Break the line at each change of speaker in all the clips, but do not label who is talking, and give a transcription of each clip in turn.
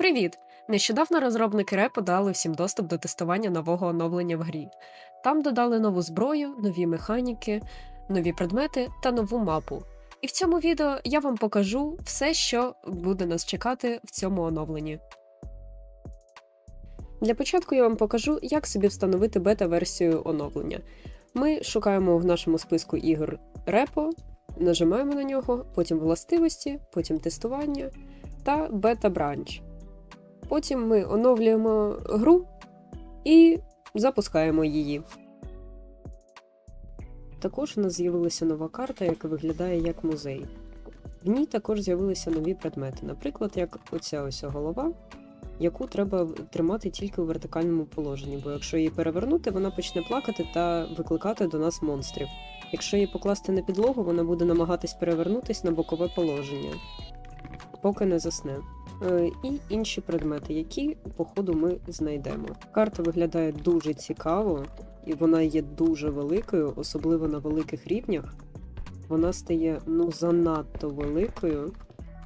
Привіт! Нещодавно розробники репу дали всім доступ до тестування нового оновлення в грі. Там додали нову зброю, нові механіки, нові предмети та нову мапу. І в цьому відео я вам покажу все, що буде нас чекати в цьому оновленні. Для початку я вам покажу, як собі встановити бета-версію оновлення. Ми шукаємо в нашому списку ігор репо, нажимаємо на нього, потім властивості, потім тестування та бета-бранч. Потім ми оновлюємо гру і запускаємо її. Також у нас з'явилася нова карта, яка виглядає як музей. В ній також з'явилися нові предмети, наприклад, як оця ось голова, яку треба тримати тільки у вертикальному положенні, бо якщо її перевернути, вона почне плакати та викликати до нас монстрів. Якщо її покласти на підлогу, вона буде намагатись перевернутись на бокове положення, поки не засне. Е, і інші предмети, які по ходу ми знайдемо. Карта виглядає дуже цікаво, і вона є дуже великою, особливо на великих рівнях. Вона стає ну занадто великою,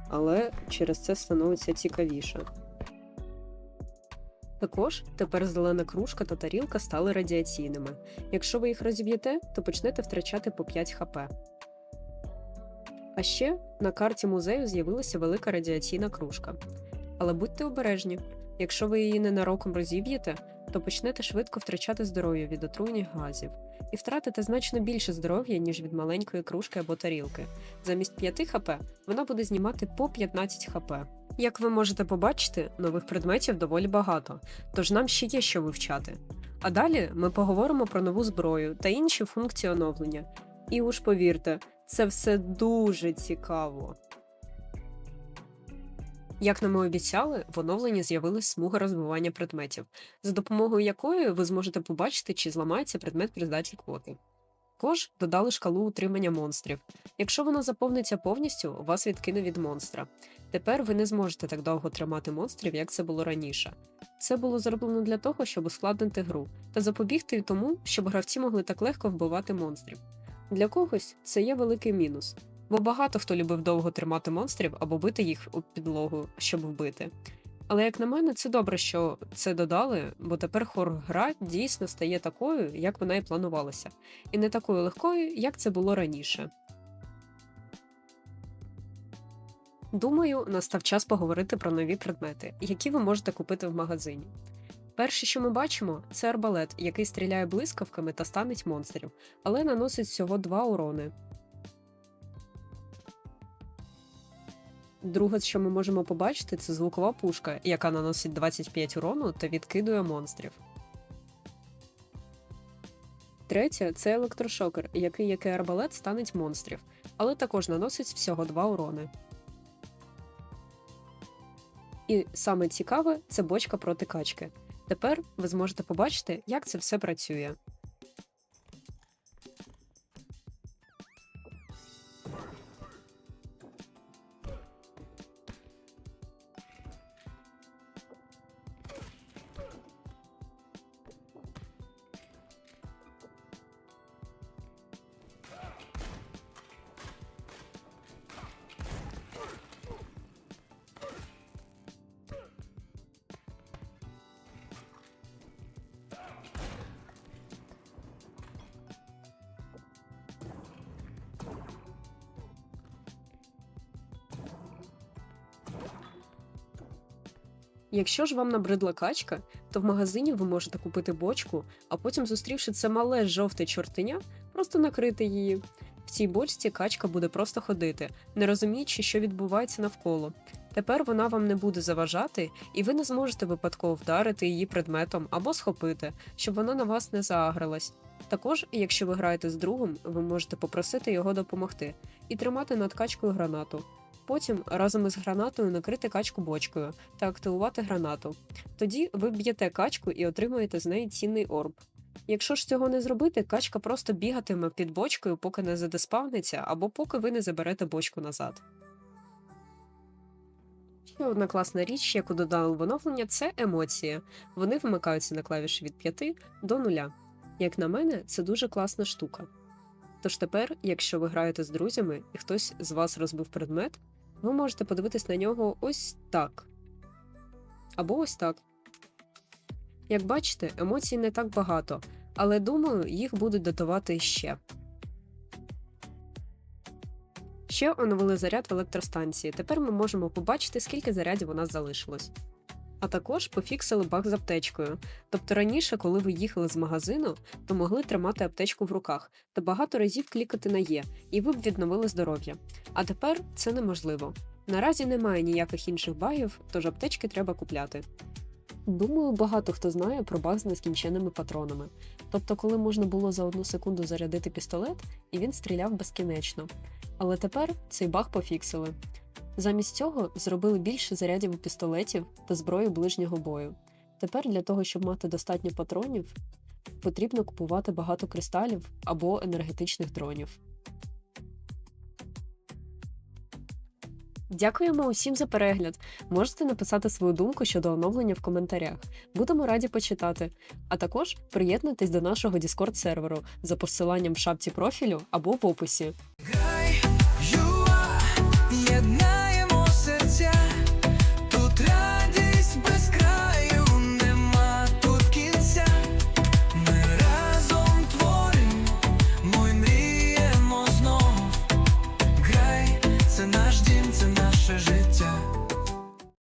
але через це становиться цікавіше. Також тепер зелена кружка та тарілка стали радіаційними. Якщо ви їх розіб'єте, то почнете втрачати по 5 хп. А ще на карті музею з'явилася велика радіаційна кружка. Але будьте обережні, якщо ви її ненароком розіб'єте, то почнете швидко втрачати здоров'я від отруйних газів і втратите значно більше здоров'я, ніж від маленької кружки або тарілки. Замість 5 хп вона буде знімати по 15 хп. Як ви можете побачити, нових предметів доволі багато, тож нам ще є що вивчати. А далі ми поговоримо про нову зброю та інші функції оновлення. І уж повірте, це все дуже цікаво. Як нам і обіцяли, в оновленні з'явилась смуга розбивання предметів, за допомогою якої ви зможете побачити, чи зламається предмет при здачі квоти. Також додали шкалу утримання монстрів. Якщо вона заповниться повністю, вас відкине від монстра. Тепер ви не зможете так довго тримати монстрів, як це було раніше. Це було зроблено для того, щоб ускладнити гру та запобігти тому, щоб гравці могли так легко вбивати монстрів. Для когось це є великий мінус, бо багато хто любив довго тримати монстрів або бити їх у підлогу, щоб вбити. Але як на мене, це добре, що це додали, бо тепер хор-гра дійсно стає такою, як вона і планувалася, і не такою легкою, як це було раніше. Думаю, настав час поговорити про нові предмети, які ви можете купити в магазині. Перше, що ми бачимо, це арбалет, який стріляє блискавками та станеть монстрів, але наносить всього два урони. Друге, що ми можемо побачити, це звукова пушка, яка наносить 25 урону та відкидує монстрів. Третє це електрошокер, який як і арбалет станеть монстрів, але також наносить всього 2 урони. І саме цікаве це бочка проти качки. Тепер ви зможете побачити, як це все працює. Якщо ж вам набридла качка, то в магазині ви можете купити бочку, а потім, зустрівши це мале жовте чортеня, просто накрити її. В цій бочці качка буде просто ходити, не розуміючи, що відбувається навколо. Тепер вона вам не буде заважати, і ви не зможете випадково вдарити її предметом або схопити, щоб вона на вас не заагрилась. Також, якщо ви граєте з другом, ви можете попросити його допомогти і тримати над качкою гранату. Потім разом із гранатою накрити качку бочкою та активувати гранату. Тоді ви б'єте качку і отримуєте з неї цінний орб. Якщо ж цього не зробити, качка просто бігатиме під бочкою, поки не задеспавниться, або поки ви не заберете бочку назад. Ще одна класна річ, яку додали в оновлення, це емоції. Вони вимикаються на клавіші від 5 до 0. Як на мене, це дуже класна штука. Тож тепер, якщо ви граєте з друзями і хтось з вас розбив предмет, ви можете подивитись на нього ось так. або ось так. Як бачите, емоцій не так багато, але думаю, їх будуть додавати ще. Ще оновили заряд в електростанції. Тепер ми можемо побачити, скільки зарядів у нас залишилось. А також пофіксили баг з аптечкою. Тобто раніше, коли ви їхали з магазину, то могли тримати аптечку в руках та багато разів клікати на Є, і ви б відновили здоров'я. А тепер це неможливо. Наразі немає ніяких інших багів, тож аптечки треба купляти. Думаю, багато хто знає про баг з нескінченними патронами. Тобто, коли можна було за одну секунду зарядити пістолет, і він стріляв безкінечно. Але тепер цей баг пофіксили. Замість цього зробили більше зарядів у пістолетів та зброї ближнього бою. Тепер для того, щоб мати достатньо патронів, потрібно купувати багато кристалів або енергетичних дронів. Дякуємо усім за перегляд. Можете написати свою думку щодо оновлення в коментарях. Будемо раді почитати. А також приєднуйтесь до нашого Discord серверу за посиланням в шапці профілю або в описі.